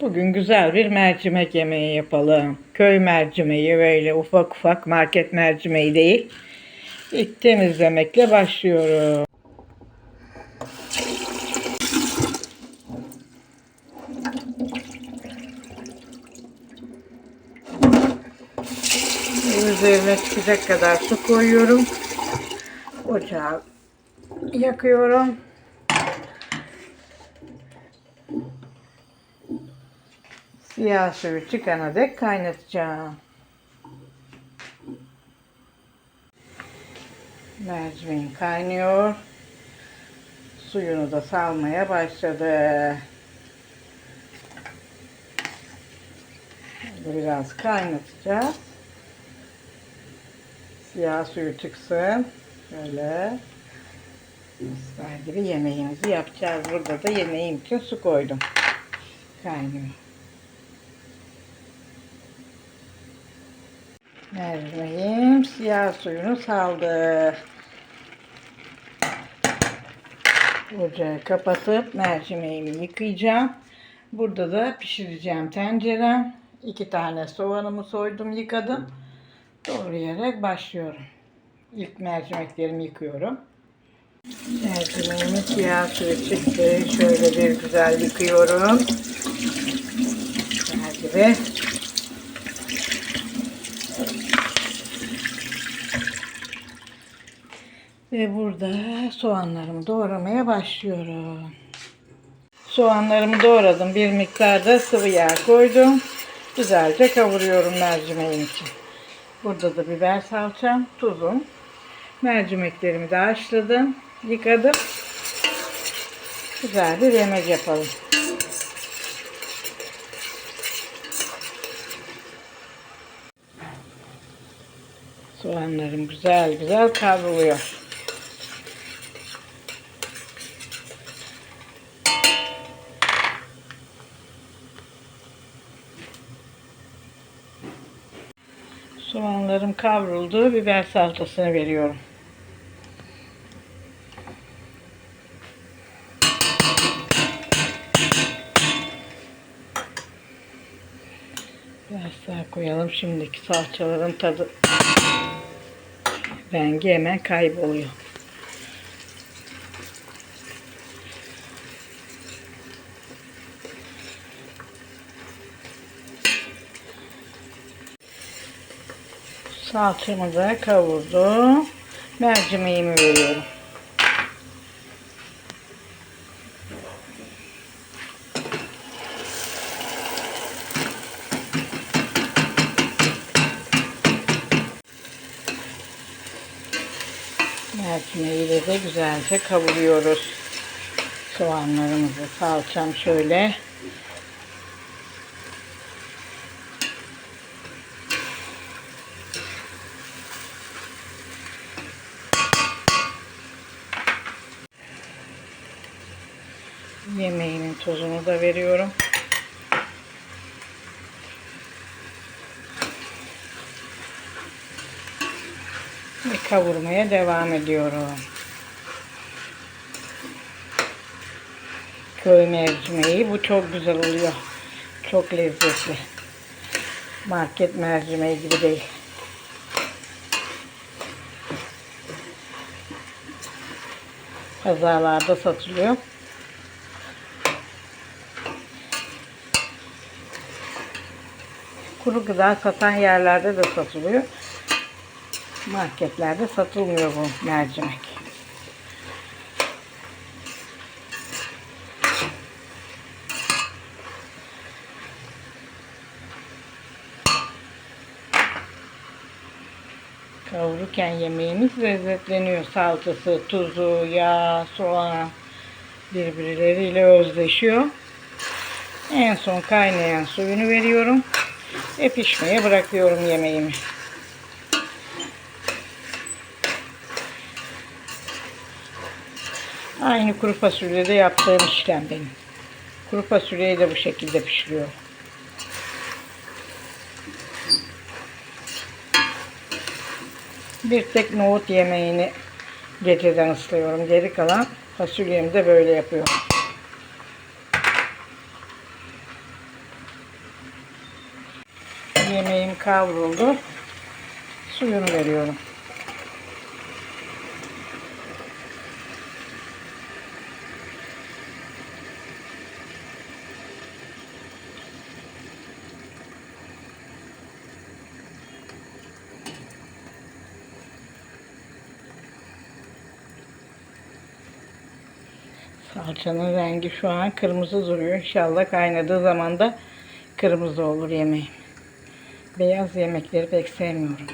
Bugün güzel bir mercimek yemeği yapalım. Köy mercimeği böyle ufak ufak market mercimeği değil. İlk temizlemekle başlıyorum. Üzerine çıkacak kadar su koyuyorum. Ocağı yakıyorum. Siyah suyu çıkana dek kaynatacağım. Mercimeğim kaynıyor. Suyunu da salmaya başladı. Biraz kaynatacağız. Siyah suyu çıksın. Şöyle. Misler gibi yemeğimizi yapacağız. Burada da yemeğim için su koydum. Kaynıyor. Mercimeğim siyah suyunu saldı. Ocağı kapatıp mercimeğimi yıkayacağım. Burada da pişireceğim tencerem. İki tane soğanımı soydum yıkadım. Doğrayarak başlıyorum. İlk mercimeklerimi yıkıyorum. Mercimeğimin siyah suyu çıktı. Şöyle bir güzel yıkıyorum. Güzel gibi. Ve burada soğanlarımı doğramaya başlıyorum. Soğanlarımı doğradım. Bir miktar da sıvı yağ koydum. Güzelce kavuruyorum mercimeğim için. Burada da biber salçam, tuzum. Mercimeklerimi de haşladım. Yıkadım. Güzel bir yemek yapalım. Soğanlarım güzel güzel kavruluyor. Soğanlarım kavruldu. Biber salçasını veriyorum. Biraz daha koyalım. Şimdiki salçaların tadı rengi hemen kayboluyor. Salçamı da kavurdum. Mercimeğimi veriyorum. Mercimeği de, de güzelce kavuruyoruz. Soğanlarımızı salçam şöyle Yemeğimin tozunu da veriyorum. Ve kavurmaya devam ediyorum. Köy mercimeği bu çok güzel oluyor. Çok lezzetli. Market mercimeği gibi değil. Pazarlarda satılıyor. Kuru gıda satan yerlerde de satılıyor. Marketlerde satılmıyor bu mercimek. Kavururken yemeğimiz lezzetleniyor. Salçası, tuzu, yağ, soğan birbirleriyle özleşiyor. En son kaynayan suyunu veriyorum ve pişmeye bırakıyorum yemeğimi. Aynı kuru fasulyede yaptığım işlem benim. Kuru fasulyeyi de bu şekilde pişiriyorum. Bir tek nohut yemeğini geceden ıslıyorum. Geri kalan fasulyemi de böyle yapıyorum. Yemeğim kavruldu. Suyunu veriyorum. Salçanın rengi şu an kırmızı duruyor. İnşallah kaynadığı zaman da kırmızı olur yemeğim. Beyaz yemekleri pek sevmiyorum.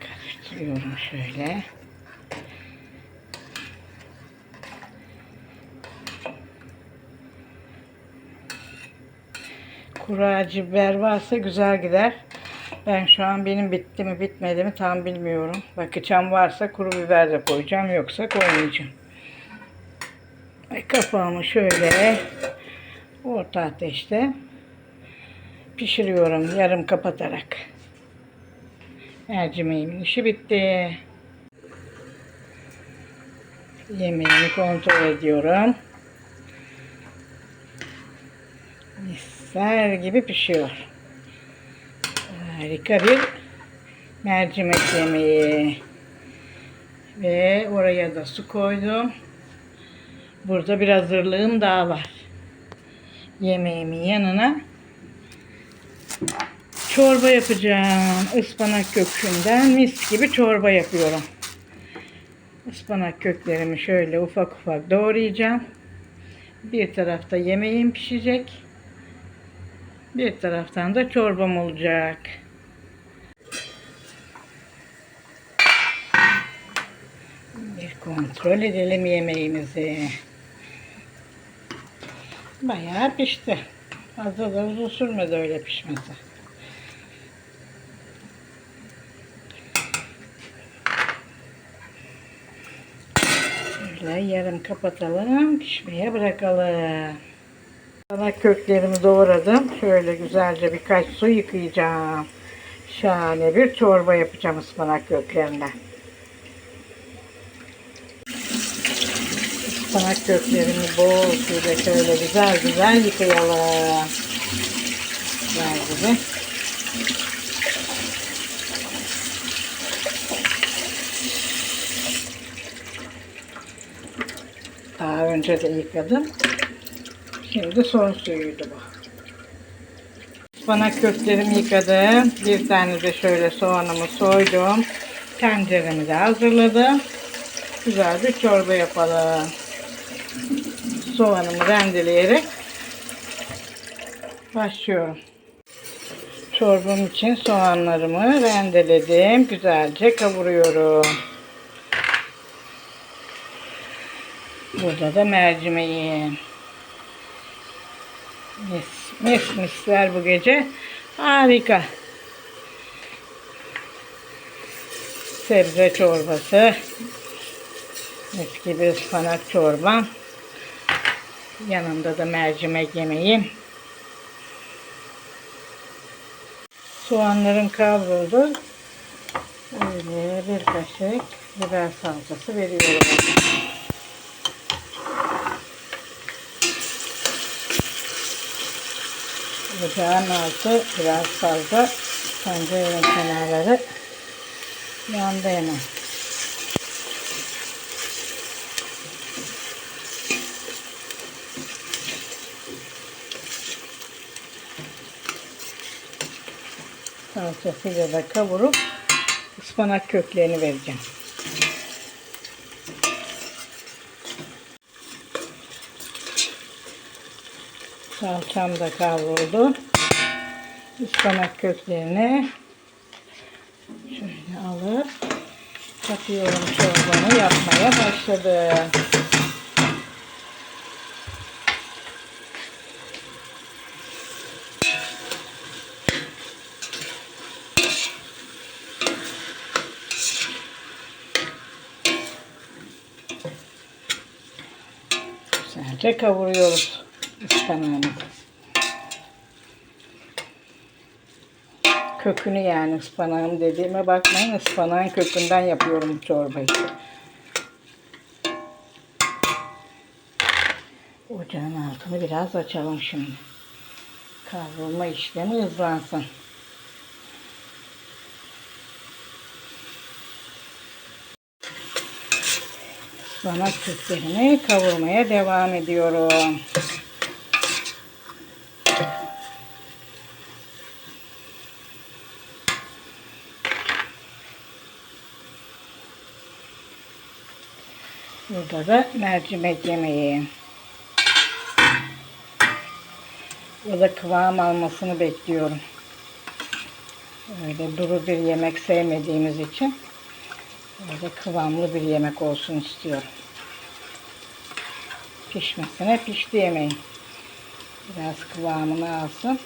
Karıştırıyorum şöyle. Kuru acı biber varsa güzel gider. Ben şu an benim bitti mi bitmedi mi tam bilmiyorum. Bakacağım varsa kuru biber de koyacağım yoksa koymayacağım. Ve kapağımı şöyle orta ateşte pişiriyorum yarım kapatarak. Mercimeğimin işi bitti. Yemeğimi kontrol ediyorum. Misler gibi pişiyor. Harika bir mercimek yemeği. Ve oraya da su koydum. Burada bir hazırlığım daha var. Yemeğimin yanına çorba yapacağım. Ispanak kökünden mis gibi çorba yapıyorum. Ispanak köklerimi şöyle ufak ufak doğrayacağım. Bir tarafta yemeğim pişecek. Bir taraftan da çorbam olacak. Bir kontrol edelim yemeğimizi. Bayağı pişti. Fazla da uzun sürmedi öyle pişmesi. Şöyle yarım kapatalım. Pişmeye bırakalım. Salak köklerimi doğradım. Şöyle güzelce birkaç su yıkayacağım. Şahane bir çorba yapacağım ıspanak köklerinden. Ispanak köklerimi bol suyla şöyle güzel güzel yıkayalım. Güzel gibi. Daha önce de yıkadım. Şimdi son suyuydu bu. Ispanak köklerimi yıkadım. Bir tane de şöyle soğanımı soydum. Tenceremi de hazırladım. Güzel bir çorba yapalım. Soğanımı rendeleyerek başlıyorum. Çorbam için soğanlarımı rendeledim. Güzelce kavuruyorum. Burada da mercimeğim. Mis, mis misler bu gece. Harika. Sebze çorbası. Mis gibi ıspanak çorbam. Yanında da mercimek yemeğim. Soğanlarım kavruldu. Böyle bir kaşık biber salçası veriyorum. Ocağın altı biraz fazla tencerenin kenarları yandı hemen. Salçasıyla da kavurup ıspanak köklerini vereceğim. Salçam da kavruldu. Ispanak köklerini şöyle alıp katıyorum çorbamı yapmaya başladım. Güzelce kavuruyoruz ıspanağımızı. Kökünü yani ıspanağım dediğime bakmayın. ıspanağın kökünden yapıyorum çorbayı. Ocağın altını biraz açalım şimdi. Kavrulma işlemi hızlansın. Ispanak köklerini kavurmaya devam ediyorum. Burada da mercimek yemeği. O da kıvam almasını bekliyorum. Öyle duru bir yemek sevmediğimiz için böyle kıvamlı bir yemek olsun istiyorum. Pişmesine pişti yemeğin. Biraz kıvamını alsın.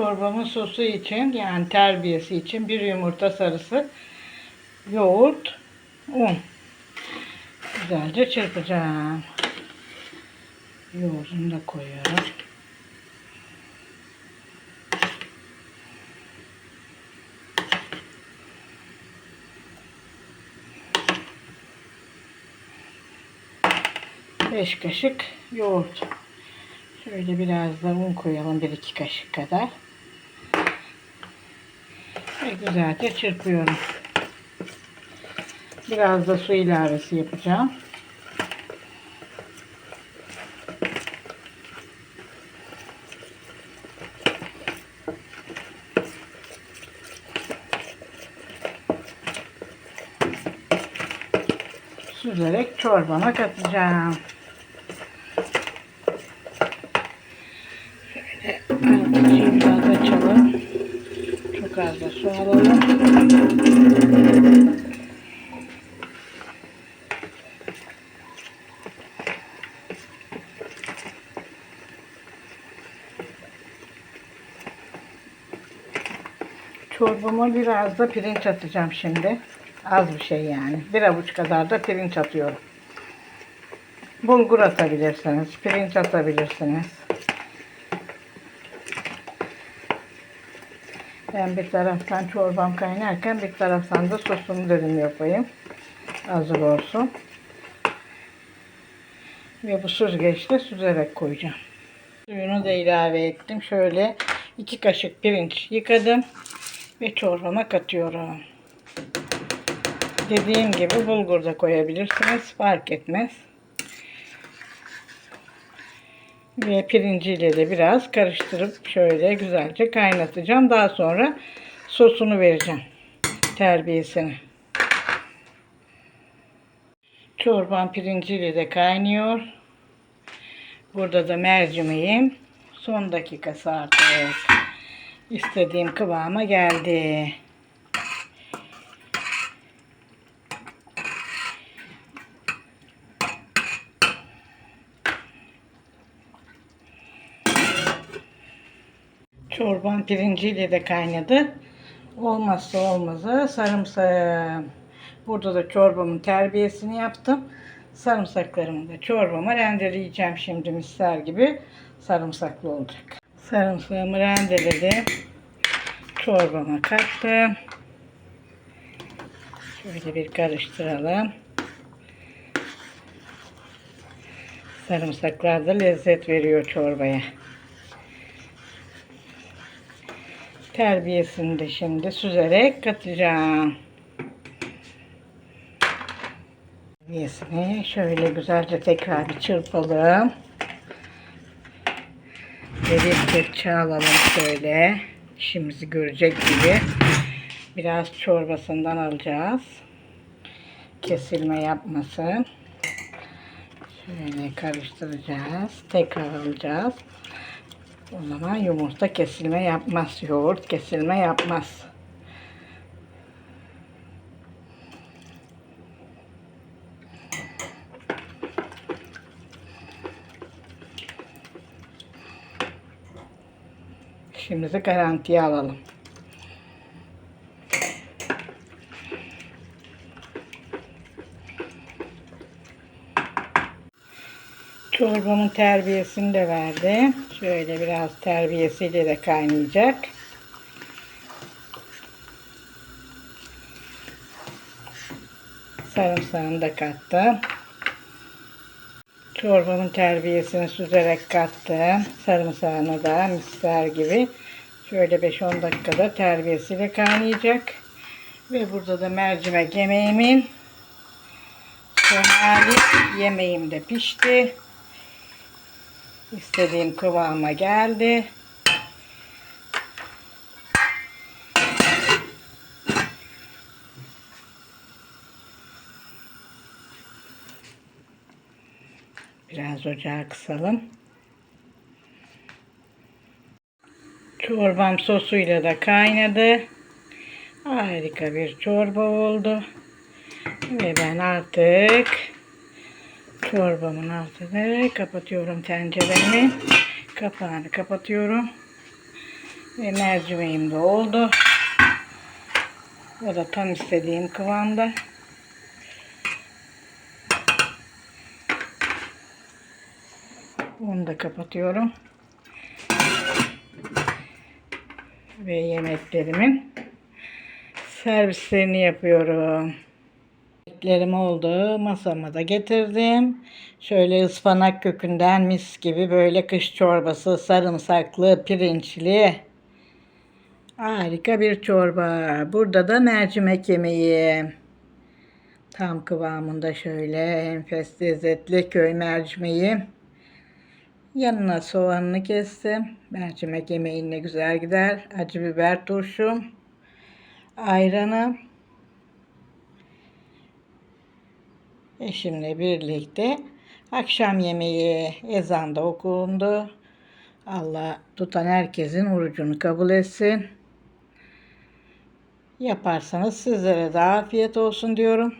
Çorbamın sosu için yani terbiyesi için bir yumurta sarısı, yoğurt, un. Güzelce çırpacağım. Yoğurdunu da koyuyorum. Beş kaşık yoğurt. Şöyle biraz da un koyalım. Bir iki kaşık kadar. Güzelce çırpıyorum. Biraz da su ilavesi yapacağım. Süzerek çorbama katacağım. Altını biraz açalım. Çorbama biraz da pirinç atacağım şimdi. Az bir şey yani. Bir avuç kadar da pirinç atıyorum. Bulgur atabilirsiniz, pirinç atabilirsiniz. Ben bir taraftan çorbam kaynarken bir taraftan da sosumu dedim yapayım. Hazır olsun. Ve bu süzgeçte süzerek koyacağım. Suyunu da ilave ettim. Şöyle iki kaşık pirinç yıkadım ve çorbama katıyorum. Dediğim gibi bulgur da koyabilirsiniz. Fark etmez. Ve pirinciyle de biraz karıştırıp şöyle güzelce kaynatacağım. Daha sonra sosunu vereceğim. Terbiyesini. Çorban pirinciyle de kaynıyor. Burada da mercimeğim. Son dakikası artık. İstediğim kıvama geldi. Çorban pirinciyle de kaynadı. Olmazsa olmazı sarımsağım. Burada da çorbamın terbiyesini yaptım. Sarımsaklarımı da çorbama rendeleyeceğim şimdi misler gibi sarımsaklı olacak. Sarımsağımı rendeledim. Çorbama kattım. Şöyle bir karıştıralım. Sarımsaklar da lezzet veriyor çorbaya. Terbiyesini de şimdi süzerek katacağım. Terbiyesini şöyle güzelce tekrar bir çırpalım. Bir kepçe alalım şöyle. İşimizi görecek gibi. Biraz çorbasından alacağız. Kesilme yapmasın. Şöyle karıştıracağız. Tekrar alacağız. O zaman yumurta kesilme yapmaz. Yoğurt kesilme yapmaz. Şimdi de garantiye alalım. Çorbamın terbiyesini de verdim. Şöyle biraz terbiyesiyle de kaynayacak. Sarımsağını da kattım. Çorbamın terbiyesini süzerek kattım. Sarımsağını da misler gibi. Şöyle 5-10 dakikada terbiyesiyle kaynayacak. Ve burada da mercimek yemeğimin son hali. Yemeğim de pişti. İstediğim kıvama geldi. Biraz ocağı kısalım. Çorbam sosuyla da kaynadı. Harika bir çorba oldu. Ve ben artık çorbamın altını kapatıyorum tenceremin. Kapağını kapatıyorum. Ve mercimeğim de oldu. O da tam istediğim kıvamda. Onu da kapatıyorum. Ve yemeklerimin servislerini yapıyorum. Yemeklerim oldu. Masama da getirdim. Şöyle ıspanak kökünden mis gibi böyle kış çorbası sarımsaklı, pirinçli. Harika bir çorba. Burada da mercimek yemeği. Tam kıvamında şöyle enfes lezzetli köy mercimeği. Yanına soğanını kestim. Mercimek yemeğinle güzel gider. Acı biber turşum. Ayranı. Eşimle birlikte akşam yemeği ezanda okundu. Allah tutan herkesin orucunu kabul etsin. Yaparsanız sizlere de afiyet olsun diyorum.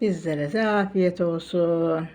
Bizlere de afiyet olsun.